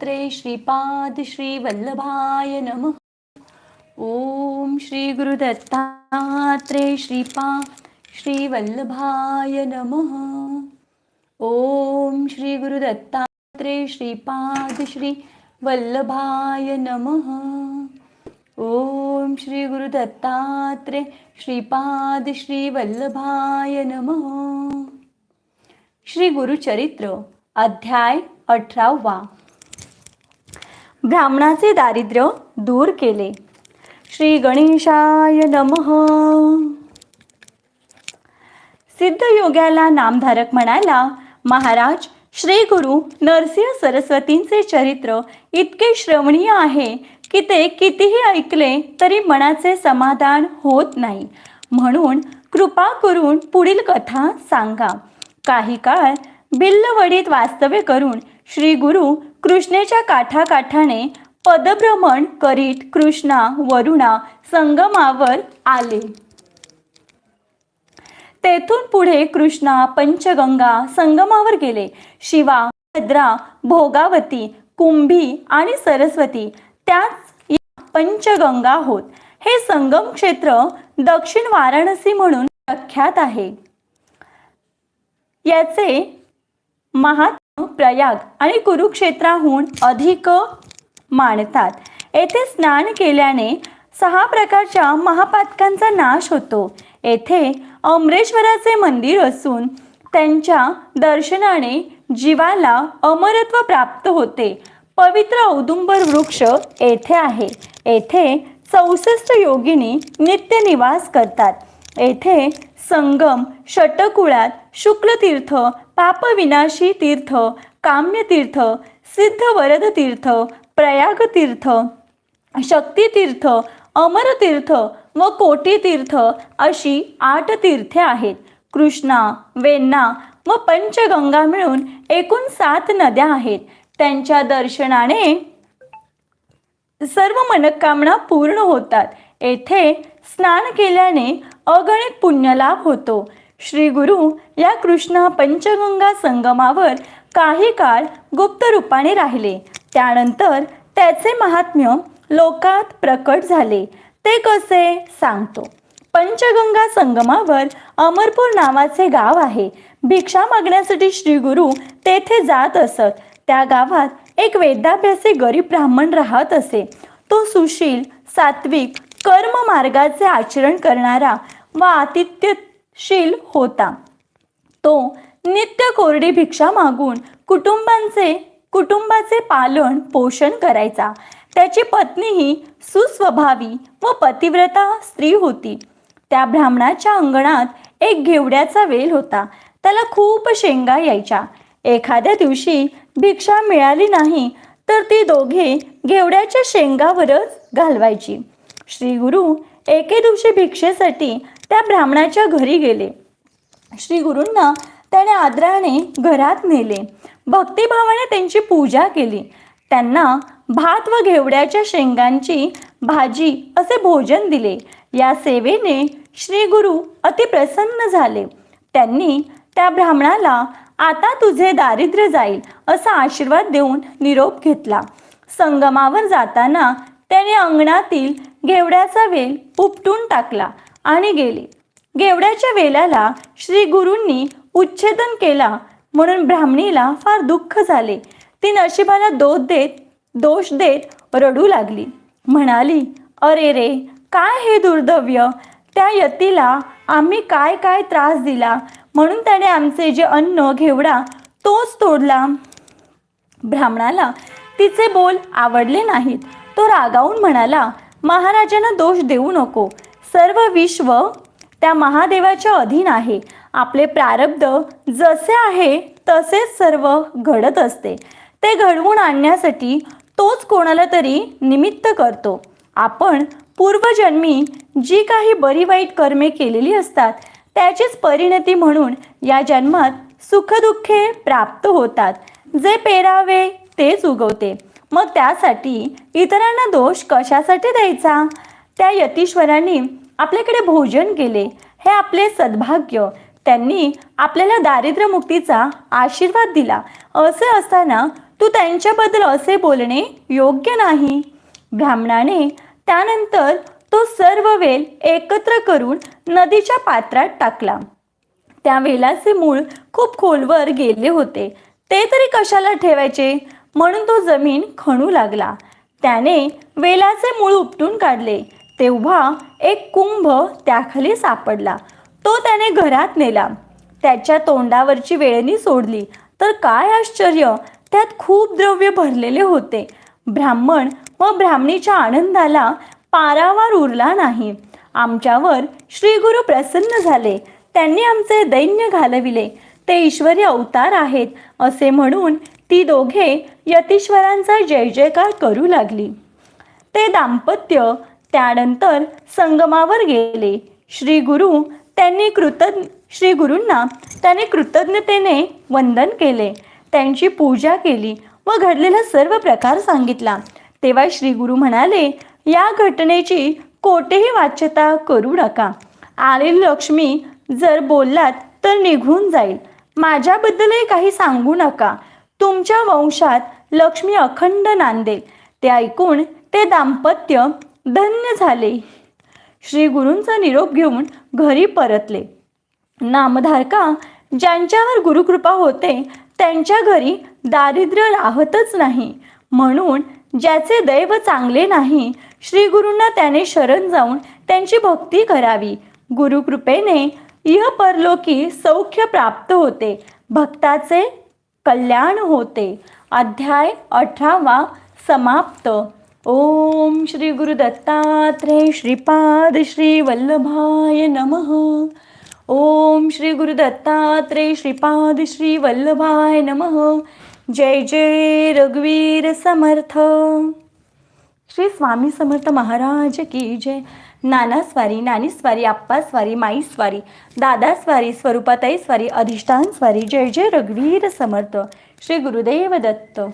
दत्तात्रे श्रीपाद श्रीवल्लभाय नमः। ॐ श्रीगुरुदत्तात्रे गुरु दत्तात्रे श्रीपाद श्री नमः। ॐ श्रीगुरुदत्तात्रे गुरु दत्तात्रे श्रीपाद श्री वल्लभाय नमः। ॐ श्रीगुरुदत्तात्रे गुरु दत्तात्रे श्रीपाद श्री नमः। श्री गुरुचरित्र अध्याय अठरावा। ब्राह्मणाचे दारिद्र्य दूर केले. श्री गणेशाय नमः. सिद्धयोग्याला नामधारक म्हणाला महाराज श्री गुरु नरसिंह सरस्वतींचे चरित्र इतके श्रवणीय आहे की ते कितीही ऐकले तरी मनाचे समाधान होत नाही. म्हणून कृपा करून पुढील कथा सांगा. काही काळ बिल्लवडीत वास्तव्य करून श्री गुरु कृष्णेच्या काठाकाठाने पदभ्रमण करीत कृष्णा वरुणा संगमावर आले. तेथून पुढे कृष्णा पंचगंगा संगमावर गेले. शिवा भद्रा भोगावती कुंभी आणि सरस्वती त्याच पंचगंगा होत. हे संगम क्षेत्र दक्षिण वाराणसी म्हणून प्रख्यात आहे. याचे महात प्रयाग आणि कुरुक्षेत्राहून अधिक मानतात. येथे स्नान केल्याने सहा प्रकारच्या महापातकांचा नाश होतो. येथे अमरेश्वराचे मंदिर असून त्यांच्या दर्शनाने जीवाला अमरत्व प्राप्त होते. पवित्र औदुंबर वृक्ष येथे आहे. येथे चौसष्ट योगिनी नित्य निवास करतात. येथे संगम षटकुळात शुक्लतीर्थ पापविनाशी तीर्थ काम्यतीर्थ सिद्धवरद तीर्थ प्रयागतीर्थ शक्तितीर्थ अमरतीर्थ व कोटीतीर्थ अशी आठ तीर्थे आहेत. कृष्णा वेण्णा व पंचगंगा मिळून एकूण सात नद्या आहेत. त्यांच्या दर्शनाने सर्व मनकामना पूर्ण होतात. येथे स्नान केल्याने अगणित पुण्यलाभ होतो. श्री गुरु या कृष्णा पंचगंगा संगमावर काही काळ गुप्त रूपाने राहिले. त्यानंतर त्याचे महात्म्य लोकात प्रकट झाले. ते कसे? सांगतो. पंचगंगा संगमावर अमरपूर नावाचे गाव आहे. भिक्षा मागण्यासाठी श्री गुरु तेथे जात असत. त्या गावात एक वेदाभ्यासी गरीब ब्राह्मण राहत असे. तो सुशील सात्विक कर्म मार्गाचे आचरण करणारा व आतिथ्यशील होता. तो नित्य कोरडी भिक्षा मागून कुटुंबांचे कुटुंबाचे पालन पोषण करायचा. त्याची पत्नी ही सुस्वभावी व पतिव्रता स्त्री होती. त्या ब्राह्मणाच्या अंगणात एक घेवड्याचा वेल होता. त्याला खूप शेंगा यायच्या. एखाद्या दिवशी भिक्षा मिळाली नाही तर ती दोघे घेवड्याच्या शेंगावरच घालवायची. श्री गुरु एके दिवशी भिक्षेसाठी त्या ब्राह्मणाच्या घरी गेले. श्री गुरूंना त्याने आदराने घरात नेले. भक्तिभावाने त्यांची पूजा केली. त्यांना भात व घेवड्याच्या शेंगांची भाजी असे भोजन दिले. या सेवेने श्री गुरु अतिप्रसन्न झाले. त्यांनी त्या ब्राह्मणाला आता तुझे दारिद्र्य जाईल असा आशीर्वाद देऊन निरोप घेतला. संगमावर जाताना त्याने अंगणातील घेवड्याचा वेल उपटून टाकला आणि गेले. घेवड्याच्या वेलाला श्री गुरूंनी उच्छेदन केला. म्हणून ब्राह्मणीला फार दुःख झाले. ती नशिबाला दोष देत दोष देत रडू लागली. म्हणाली अरे रे काय हे दुर्दव्य त्या यतीला आम्ही काय काय त्रास दिला. म्हणून त्याने आमचे जे अन्न घेवडा तोच तोडला. ब्राह्मणाला तिचे बोल आवडले नाहीत. तो रागावून म्हणाला महाराजांना दोष देऊ नको. सर्व विश्व त्या महादेवाच्या अधीन आहे. आपले प्रारब्ध जसे आहे तसेच सर्व घडत असते. ते घडवून आणण्यासाठी तोच कोणाला तरी निमित्त करतो. आपण पूर्वजन्मी जी काही बरी वाईट कर्मे केलेली असतात त्याचीच परिणती म्हणून या जन्मात सुखदुःखे प्राप्त होतात. जे पेरावे तेच उगवते. मग त्यासाठी इतरांना दोष कशासाठी द्यायचा? त्या यतीश्वरांनी आपल्याकडे भोजन केले. हे आपले सद्भाग्य. त्यांनी आपल्याला दारिद्र्यमुक्तीचा आशीर्वाद दिला. असे असताना तू त्यांच्याबद्दल असे बोलणे योग्य नाही. ब्राह्मणाने त्यानंतर तो सर्व वेल एकत्र करून नदीच्या पात्रात टाकला. त्या वेलाचे मूळ खूप खोलवर गेले होते. ते तरी कशाला ठेवायचे? म्हणून तो जमीन खणू लागला. त्याने वेलाचे मूळ उपटून काढले. तेव्हा एक कुंभ त्याखाली सापडला. तो त्याने घरात नेला. त्याच्या तोंडावरची वेळणी सोडली. तर काय आश्चर्य? त्यात खूप द्रव्य भरलेले होते. ब्राह्मण व ब्राह्मणीच्या आनंदाला पारावार उरला नाही. आमच्यावर श्री गुरु प्रसन्न झाले. त्यांनी आमचे दैन्य घालविले. ते ईश्वरी अवतार आहेत असे म्हणून ती दोघे यतीश्वरांचा जय जयकार करू लागली. ते दाम्पत्य त्यानंतर संगमावर गेले. श्री गुरु त्यांनी कृतज्ञ श्री गुरूंना त्याने कृतज्ञतेने वंदन केले. त्यांची पूजा केली व घडलेला सर्व प्रकार सांगितला. तेव्हा श्री गुरु म्हणाले या घटनेची कोठेही वाच्यता करू नका. आलेली लक्ष्मी जर बोललात तर निघून जाईल. माझ्याबद्दलही काही सांगू नका. तुमच्या वंशात लक्ष्मी अखंड नांदेल. ते ऐकून ते दाम्पत्य धन्य झाले. श्रीगुरूंचा निरोप घेऊन घरी परतले. नामधारका ज्यांच्यावर गुरुकृपा होते त्यांच्या घरी दारिद्र्य राहतच नाही. म्हणून ज्याचे दैव चांगले नाही श्रीगुरूंना त्याने शरण जाऊन त्यांची भक्ती करावी. गुरुकृपेने इह परलोकी सौख्य प्राप्त होते भक्ताचे कल्याण होते. अध्याय अठरावा समाप्त. ओम श्री गुरुदत्तात्रय श्रीपाद श्री वल्लभाय नमः. ओम श्री गुरुदत्तात्रय श्रीपाद श्री वल्लभाय नमः. जय जय रघुवीर समर्थ. श्री स्वामी समर्थ महाराज की जय. नाना स्वारी नानी स्वारी आप्पा स्वारी माई स्वारी दादा स्वारी स्वरूपाताई स्वारी अधिष्ठान स्वारी जय जय रघुवीर समर्थ. श्री गुरुदेव दत्त.